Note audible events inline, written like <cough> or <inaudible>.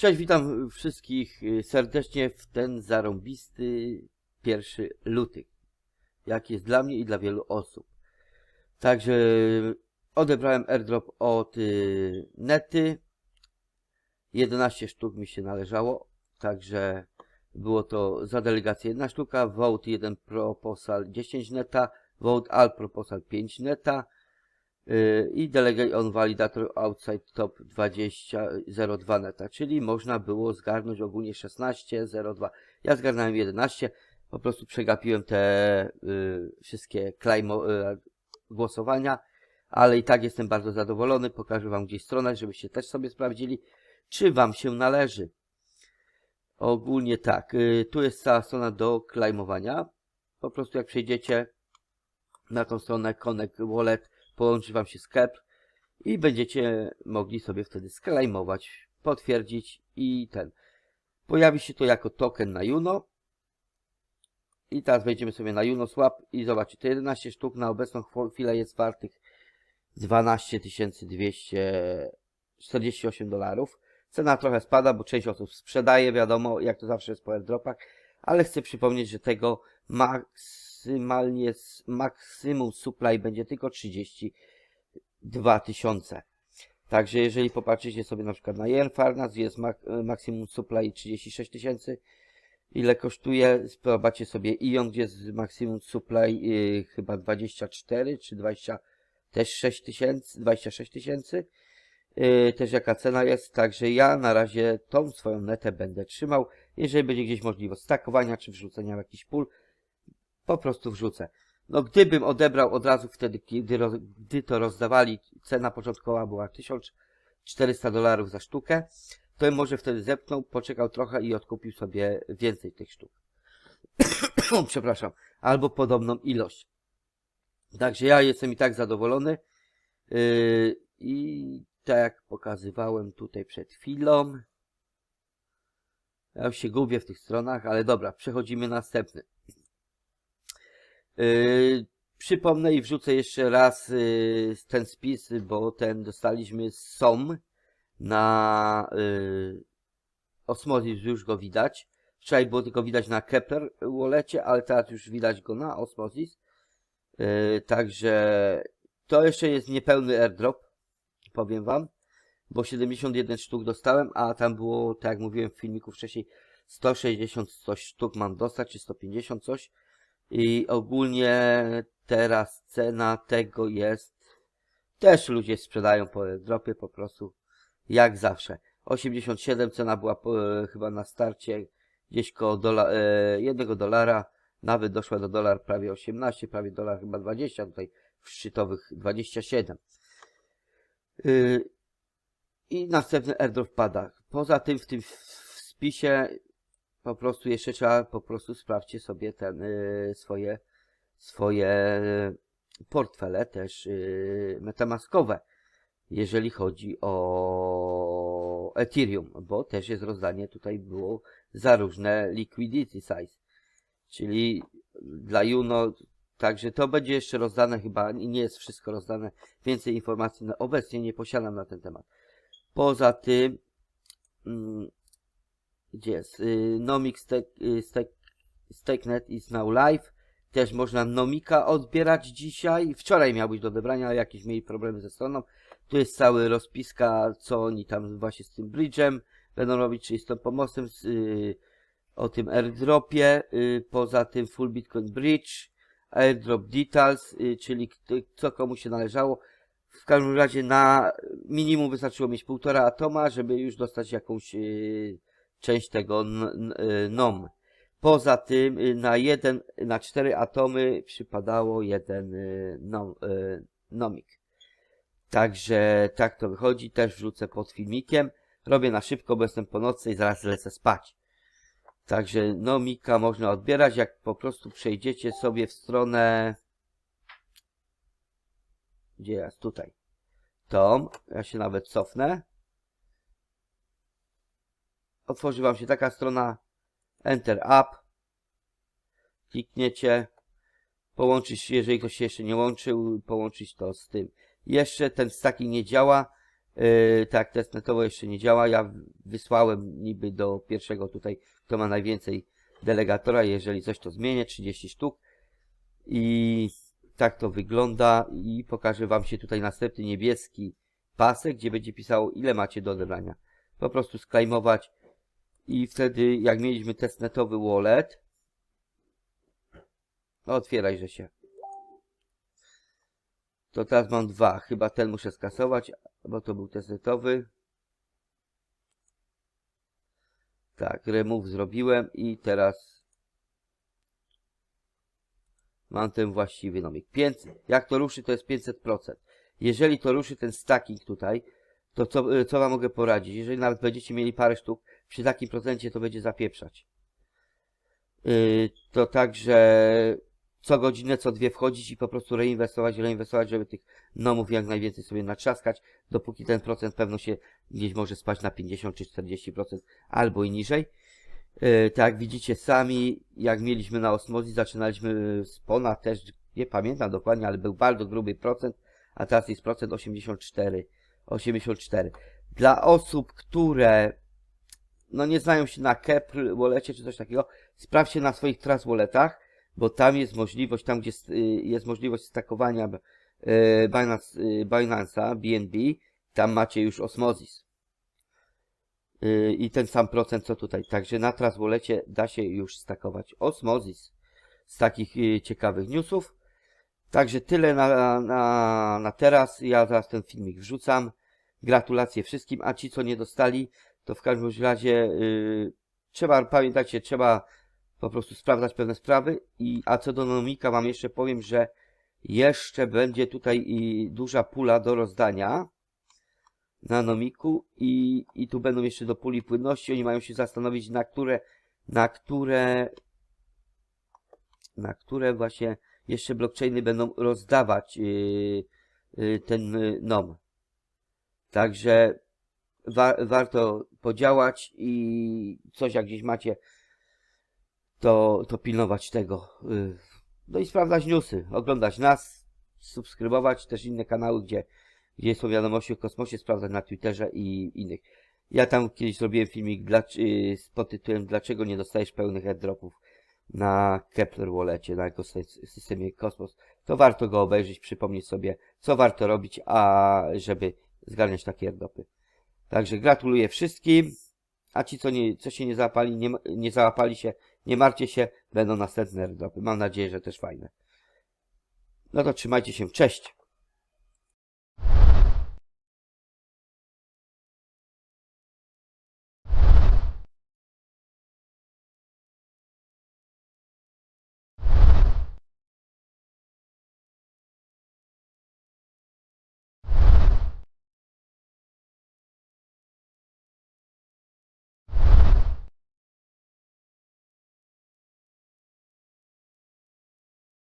Cześć, witam wszystkich y, serdecznie w ten zarąbisty pierwszy luty, jak jest dla mnie i dla wielu osób. Także odebrałem airdrop od y, Nety. 11 sztuk mi się należało, także było to za delegację jedna sztuka, Vote 1 Proposal 10 neta, Vote All Proposal 5 neta, i Delegate on Validator Outside Top 2002 neta, czyli można było zgarnąć ogólnie 16.02. Ja zgarnąłem 11, po prostu przegapiłem te y, wszystkie klejmo, y, głosowania, ale i tak jestem bardzo zadowolony. Pokażę Wam gdzieś stronę, żebyście też sobie sprawdzili, czy Wam się należy. Ogólnie tak, y, tu jest cała strona do klejmowania. Po prostu jak przejdziecie na tą stronę Connect Wallet, połączy Wam się sklep i będziecie mogli sobie wtedy sklejmować, potwierdzić i ten. Pojawi się to jako token na Juno. I teraz wejdziemy sobie na Juno Swap i zobaczcie, to 11 sztuk na obecną chwilę jest wartych 12 248 dolarów. Cena trochę spada, bo część osób sprzedaje, wiadomo, jak to zawsze jest po airdropach, ale chcę przypomnieć, że tego maksymalnie, maksimum supply będzie tylko 32 tysiące. Także jeżeli popatrzycie sobie na przykład na Yen Farnas, jest mak maksimum supply 36 tysięcy. Ile kosztuje? Zobaczcie sobie Ion, gdzie jest maksimum supply yy, chyba 24 czy 20, też 6 tysięcy, 26 tysięcy. Yy, też jaka cena jest, także ja na razie tą swoją netę będę trzymał. Jeżeli będzie gdzieś możliwość stakowania czy wrzucenia w jakiś pól, po prostu wrzucę. No gdybym odebrał od razu wtedy, kiedy roz, gdy to rozdawali, cena początkowa była 1400 dolarów za sztukę, to może wtedy zepnął, poczekał trochę i odkupił sobie więcej tych sztuk. <coughs> Przepraszam. Albo podobną ilość. Także ja jestem i tak zadowolony. Yy, I tak jak pokazywałem tutaj przed chwilą. Ja już się gubię w tych stronach, ale dobra, przechodzimy na następny. Yy, przypomnę i wrzucę jeszcze raz yy, ten spis, bo ten dostaliśmy z SOM na yy, Osmozis, już go widać. Wczoraj było tylko widać na Kepler Wallecie, ale teraz już widać go na Osmozis. Yy, także to jeszcze jest niepełny airdrop, powiem wam, bo 71 sztuk dostałem, a tam było, tak jak mówiłem w filmiku wcześniej, 160 coś sztuk mam dostać, czy 150 coś. I ogólnie teraz cena tego jest, też ludzie sprzedają po dropie po prostu, jak zawsze. 87 cena była po, chyba na starcie gdzieś koło dola, e, jednego dolara, nawet doszła do dolar prawie 18, prawie dolar chyba 20, tutaj w szczytowych 27. Yy, I następny airdrop pada. Poza tym w tym w spisie po prostu jeszcze trzeba, po prostu sprawdźcie sobie ten, y, swoje, swoje portfele też y, metamaskowe, jeżeli chodzi o Ethereum, bo też jest rozdanie, tutaj było za różne liquidity size, czyli dla Juno, także to będzie jeszcze rozdane chyba, nie jest wszystko rozdane, więcej informacji obecnie nie posiadam na ten temat. Poza tym, mm, gdzie jest? Y, Nomik StakeNet is now live. Też można Nomika odbierać dzisiaj. Wczoraj miał być do odebrania, ale jakieś mieli problemy ze stroną. Tu jest cały rozpiska, co oni tam właśnie z tym bridge'em będą robić, czyli z tym pomostem, z, y, o tym airdropie. Y, poza tym full bitcoin bridge, airdrop details, y, czyli k- co komu się należało. W każdym razie na minimum wystarczyło mieć półtora atoma, żeby już dostać jakąś y, część tego y, NOM. Poza tym y, na jeden, na cztery atomy przypadało jeden y, nom, nomik. Także tak to wychodzi. Też wrzucę pod filmikiem. Robię na szybko, bo jestem po nocy i zaraz lecę spać. Także nomika można odbierać, jak po prostu przejdziecie sobie w stronę... Gdzie jest? Tutaj. Tom. Ja się nawet cofnę otworzy Wam się taka strona Enter App. Klikniecie. Połączyć, jeżeli ktoś się jeszcze nie łączył, połączyć to z tym. Jeszcze ten stacking nie działa. Yy, tak, testnetowo jeszcze nie działa. Ja wysłałem niby do pierwszego tutaj, kto ma najwięcej delegatora. Jeżeli coś to zmienię, 30 sztuk. I tak to wygląda. I pokażę Wam się tutaj następny niebieski pasek, gdzie będzie pisało ile macie do odebrania. Po prostu sklejmować. I wtedy, jak mieliśmy testnetowy wallet, no otwierajże się. To teraz mam dwa. Chyba ten muszę skasować, bo to był testnetowy. Tak, remove zrobiłem i teraz mam ten właściwy nomik. 500. Jak to ruszy, to jest 500%. Jeżeli to ruszy ten stacking tutaj, to co, co wam mogę poradzić? Jeżeli nawet będziecie mieli parę sztuk, przy takim procencie to będzie zapieprzać. Yy, to także co godzinę, co dwie wchodzić i po prostu reinwestować, reinwestować, żeby tych nomów jak najwięcej sobie natrzaskać, dopóki ten procent pewno się gdzieś może spać na 50 czy 40% albo i niżej. Yy, tak jak widzicie sami, jak mieliśmy na osmozji, zaczynaliśmy z ponad też, nie pamiętam dokładnie, ale był bardzo gruby procent, a teraz jest procent 84. 84. Dla osób, które no nie znają się na Kepr Wallecie czy coś takiego, sprawdźcie na swoich Trust Walletach, bo tam jest możliwość, tam gdzie y, jest możliwość stakowania y, Binance, y, Binance'a, BNB, tam macie już Osmosis. I ten sam procent co tutaj. Także na Trust Wallecie da się już stakować Osmosis z takich ciekawych newsów. Także tyle na, na, na teraz. Ja zaraz ten filmik wrzucam. Gratulacje wszystkim, a ci co nie dostali, to w każdym razie yy, trzeba, pamiętajcie, trzeba po prostu sprawdzać pewne sprawy. I, a co do nomika wam jeszcze powiem, że jeszcze będzie tutaj duża pula do rozdania na nomiku i, i tu będą jeszcze do puli płynności. Oni mają się zastanowić na które, na które, na które właśnie jeszcze blockchainy będą rozdawać yy, yy, ten yy, nom. Także wa warto podziałać i coś jak gdzieś macie, to, to pilnować tego. yy. No i sprawdzać newsy, oglądać nas, subskrybować też inne kanały, gdzie, gdzie są wiadomości o kosmosie, sprawdzać na Twitterze i innych. Ja tam kiedyś zrobiłem filmik dla, yy, pod tytułem Dlaczego nie dostajesz pełnych airdropów na Kepler Wallecie, na ekosystemie Kosmos. To warto go obejrzeć, przypomnieć sobie, co warto robić, a żeby zgarniać takie airdropy. Także gratuluję wszystkim. A ci, co, nie, co się nie załapali, nie, nie załapali się, nie martwcie się, będą następne airdropy. Mam nadzieję, że też fajne. No to trzymajcie się, cześć!